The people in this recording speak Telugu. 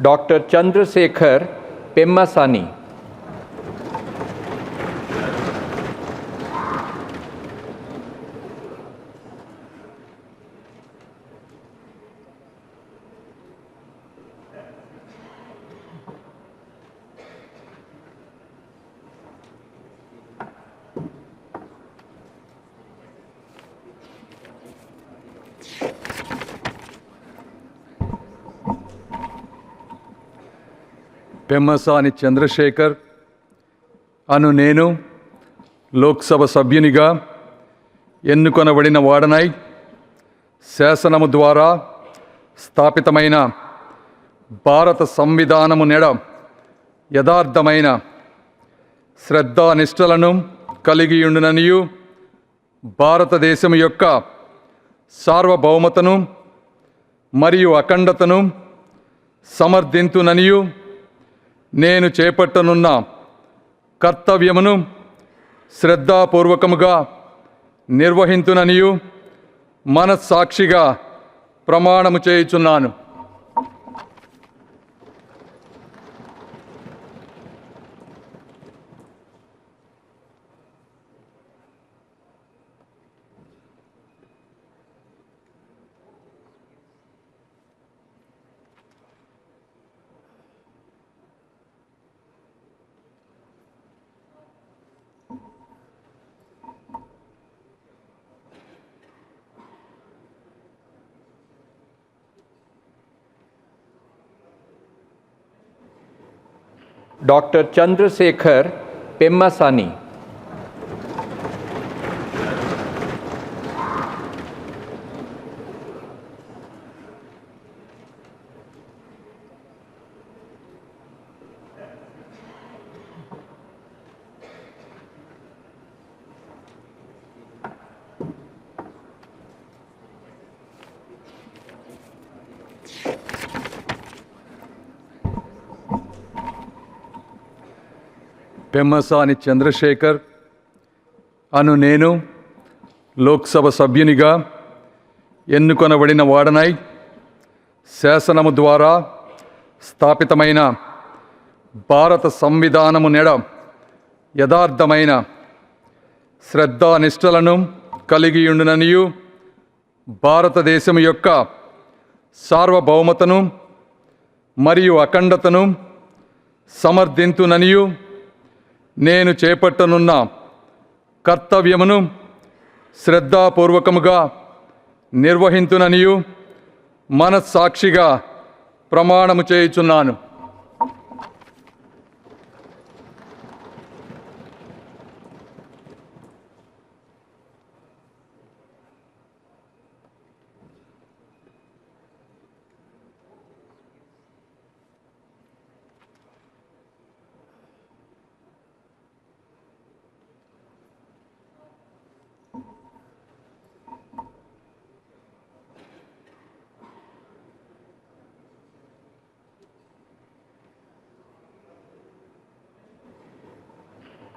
డాక్టర్ చంద్రశేఖర్ పెమ్మసాని పెమ్మసాని చంద్రశేఖర్ అను నేను లోక్సభ సభ్యునిగా ఎన్నుకొనబడిన వాడనై శాసనము ద్వారా స్థాపితమైన భారత సంవిధానము నెడ యథార్థమైన శ్రద్ధానిష్టలను కలిగియుండుననియు భారతదేశం యొక్క సార్వభౌమతను మరియు అఖండతను సమర్థింతుననియు నేను చేపట్టనున్న కర్తవ్యమును శ్రద్ధాపూర్వకముగా నిర్వహించుననియు మనస్సాక్షిగా ప్రమాణము చేయుచున్నాను. డాక్టర్ చంద్రశేఖర్ పెమ్మసాని పెమ్మసాని చంద్రశేఖర్ అను నేను లోక్సభ సభ్యునిగా ఎన్నుకొనబడిన వాడనై శాసనము ద్వారా స్థాపితమైన భారత సంవిధానము నెడ యథార్థమైన శ్రద్ధానిష్టలను కలిగియుండుననియు భారతదేశం యొక్క సార్వభౌమతను మరియు అఖండతను సమర్థింతుననియు నేను చేపట్టనున్న కర్తవ్యమును శ్రద్ధాపూర్వకముగా నిర్వహించుననియు మనస్సాక్షిగా ప్రమాణము చేయుచున్నాను.